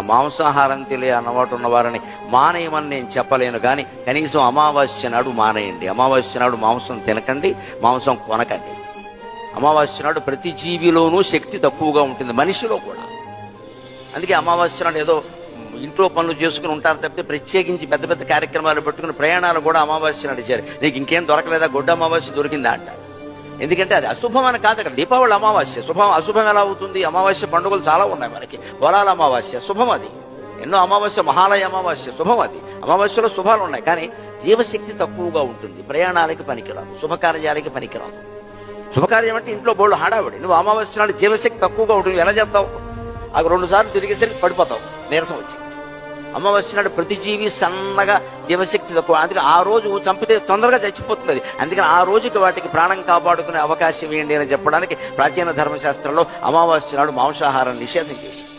మాంసాహారం తెలియ అలవాటు ఉన్నవారని మానేయమని నేను చెప్పలేను. కానీ కనీసం అమావాస్య నాడు మానేయండి. అమావాస్య నాడు మాంసం తినకండి మాంసం కొనకండి. అమావాస్య నాడు ప్రతి జీవిలోనూ శక్తి తక్కువగా ఉంటుంది మనిషిలో కూడా. అందుకే అమావాస్య నాడు ఏదో ఇంట్లో పనులు చేసుకుని ఉంటారు తప్పితే ప్రత్యేకించి పెద్ద పెద్ద కార్యక్రమాలు పెట్టుకుని ప్రయాణాలు కూడా అమావాస్య నాడు చేయాలి. నీకు ఇంకేం దొరకలేదా? గొడ్డ అమావాస్య దొరికిందా అంటారు. ఎందుకంటే అది అశుభం అని కాదు అక్కడ. దీపావళి అమావాస్య. శుభం అశుభం ఎలా అవుతుంది? అమావాస్య పండుగలు చాలా ఉన్నాయి మనకి. పొలాల అమావాస్య శుభం అది. ఎన్నో అమావాస్య మహాలయ అమావాస్య శుభం అది. అమావాస్యలో శుభాలు ఉన్నాయి కానీ జీవశక్తి తక్కువగా ఉంటుంది. ప్రయాణాలకి పనికిరాదు. శుభకార్యాలకి పనికిరాదు. శుభకార్యం అంటే ఇంట్లో బోళ్ళు హడావిడి. నువ్వు అమావాస్య నాడు జీవశక్తి తక్కువగా ఉంటుంది. ఎలా చేస్తావు? అవి రెండు సార్లు తిరిగేసరికి పడిపోతావు. నీరసం వచ్చి. అమావాస్య నాడు ప్రతి జీవి సన్నగా జీవశక్తి తక్కువ అందుకే ఆ రోజు చంపితే తొందరగా చచ్చిపోతుంది. అది అందుకని ఆ రోజుకి వాటికి ప్రాణం కాపాడుకునే అవకాశం ఏంటి అని చెప్పడానికి ప్రాచీన ధర్మశాస్త్రంలో అమావాస్య నాడు మాంసాహారం నిషేధం చేసింది